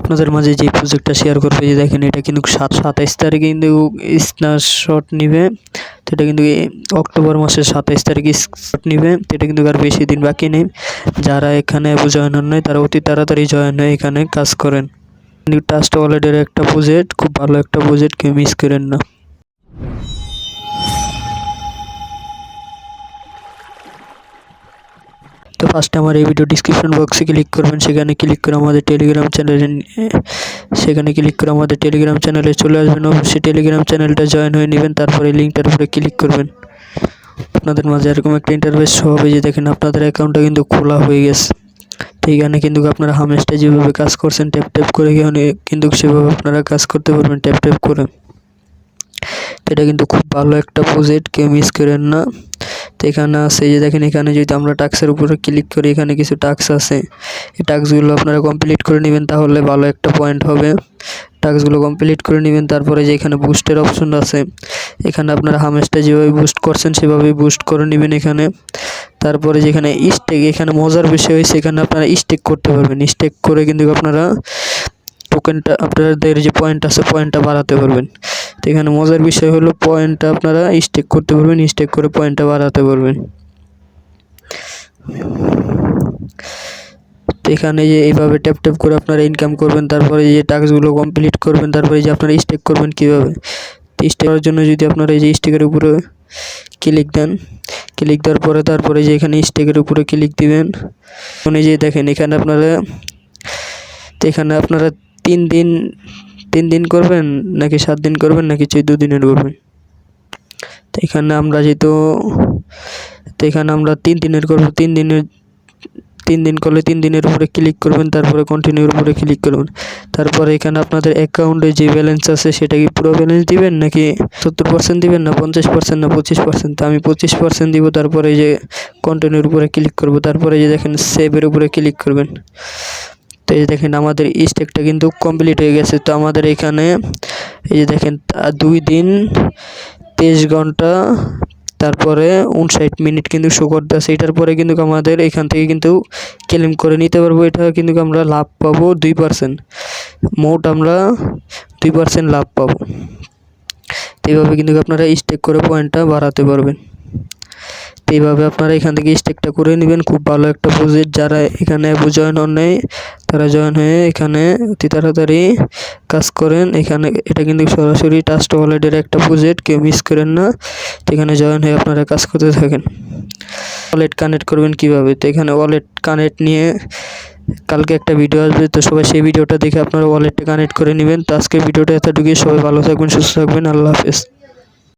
আপনাদের মাঝে যে প্রজেক্টটা শেয়ার করবে, যে দেখেন এটা কিন্তু সাত, সাতাইশ তারিখে কিন্তু স্ন্যাপশট নিবে, তো এটা কিন্তু অক্টোবর মাসের সাতাইশ তারিখে স্ক্রিনশট নিবে, তো এটা কিন্তু আর বেশি দিন বাকি নেই। যারা এখানে জয়েন হন নাই, তারা অতি তাড়াতাড়ি জয়েন হয়ে এখানে কাজ করেন। কিন্তু টাস্ট ওয়ালেটের একটা প্রজেক্ট খুব ভালো একটা প্রজেক্ট কেউ মিস করেন না। তো ফার্স্টে আমার এই ভিডিও ডিসক্রিপশন বক্সে ক্লিক করবেন, সেখানে ক্লিক করে আমাদের টেলিগ্রাম চ্যানেলে সেখানে ক্লিক করে আমাদের টেলিগ্রাম চ্যানেলে চলে আসবেন। অবশ্যই টেলিগ্রাম চ্যানেলটা জয়েন হয়ে নেবেন, তারপরে লিঙ্কটার উপরে ক্লিক করবেন। আপনাদের মাঝে এরকম একটা ইন্টারভেস হবে যে দেখেন আপনাদের অ্যাকাউন্টটা কিন্তু খোলা হয়ে গেছে। তো এইখানে কিন্তু আপনারা হামেসটা যেভাবে কাজ করছেন ট্যাপ ট্যাপ করে এখানে কিন্তু সেভাবে আপনারা কাজ করতে পারবেন ট্যাপ ট্যাপ করে। তো এটা কিন্তু খুব ভালো একটা প্রজেক্ট কেউ মিস করেন না। তো এখানে আছে যে দেখেন, এখানে যদি আমরা টাক্সের উপরে ক্লিক করি, এখানে কিছু টাক্স আছে। এই টাক্সগুলো আপনারা কমপ্লিট করে নেবেন তাহলে ভালো একটা পয়েন্ট হবে। টাস্কগুলো কমপ্লিট করে নেবেন, তারপরে যে এখানে বুস্টের অপশন আছে, এখানে আপনারা হামেসটা যেভাবে বুস্ট করছেন, সেভাবেই বুস্ট করে নেবেন এখানে। তারপরে যেখানে স্টেক এখানে মজার বিষয় হয়েছে, এখানে আপনারা স্টেক করতে পারবেন। স্টেক করে কিন্তু আপনারা টোকেনটা আপনাদের যে পয়েন্ট আছে পয়েন্টটা বাড়াতে পারবেন। তো এখানে মজার বিষয় হলো পয়েন্টটা আপনারা স্টেক করতে পারবেন স্টেক করে পয়েন্টটা বাড়াতে পারবেন তো এখানে যে এইভাবে ট্যাপ ট্যাপ করে আপনারা ইনকাম করবেন, তারপরে যে টাস্কগুলো কমপ্লিট করবেন, তারপরে যে আপনারা স্টেক করবেন কীভাবে? তো স্টেক করার জন্য যদি আপনারা এই যে স্টেকের উপরে ক্লিক দেন ক্লিক দেওয়ার পরে তারপরে যে এখানে স্টেকের উপরে ক্লিক দিবেন মানে যে দেখেন এখানে আপনারা এখানে আপনারা তিন দিন তিন দিন করবেন নাকি সাত দিন করবেন নাকি চোদ্দ দিনের করবেন? তো এখানে আমরা যেহেতু, তো এখানে আমরা তিন দিনের করব, তিন দিনের, তিন দিন করলে তিন দিনের উপরে ক্লিক করবেন, তারপরে কন্টিনিউর উপরে ক্লিক করবেন। তারপরে এখানে আপনাদের অ্যাকাউন্টে যে ব্যালেন্স আছে সেটা কি পুরো ব্যালেন্স দিবেন নাকি সত্তর পার্সেন্ট দিবেন না পঞ্চাশ পার্সেন্ট না পঁচিশ পার্সেন্ট তো আমি পঁচিশ পার্সেন্ট দিব, তারপরে যে কন্টিনিউর উপরে ক্লিক করব, তারপরে যে দেখেন সেভের উপরে ক্লিক করবেন। তো এই যে দেখেন আমাদের স্টেকটা কিন্তু কমপ্লিট হয়ে গেছে। তো আমাদের এখানে এই যে দেখেন দুই দিন, তেইশ ঘণ্টা, তারপরে উনষাট মিনিট কিন্তু শো করতেছে এটার পরে কিন্তু আমাদের এখান থেকে কিন্তু ক্লেম করে নিতে পারব। এটা কিন্তু আমরা লাভ পাবো দুই পার্সেন্ট মোট আমরা দুই পার্সেন্ট লাভ পাবো। এইভাবে কিন্তু আপনারা স্টেক করে পয়েন্টটা বাড়াতে পারবেন। তো এইভাবে আপনারা এখান থেকে স্টেকটা করে নেবেন। খুব ভালো একটা প্রজেক্ট যারা এখানে জয়েন হন নেই, তারা জয়েন হয়ে এখানে অতি তাড়াতাড়ি কাজ করেন। এখানে এটা কিন্তু সরাসরি টাস্ট ওয়ালেটের একটা প্রজেক্ট কেউ মিস করেন না। তো এখানে জয়েন হয়ে আপনারা কাজ করতে থাকেন। ওয়ালেট কানেক্ট করবেন কীভাবে? তো এখানে ওয়ালেট কানেক্ট নিয়ে কালকে একটা ভিডিও আসবে। তো সবাই সেই ভিডিওটা দেখে আপনারা ওয়ালেটটা কানেক্ট করে নেবেন। তো আজকে ভিডিওটা এতটুকুই। সবাই ভালো থাকবেন, সুস্থ থাকবেন। আল্লাহ হাফেজ।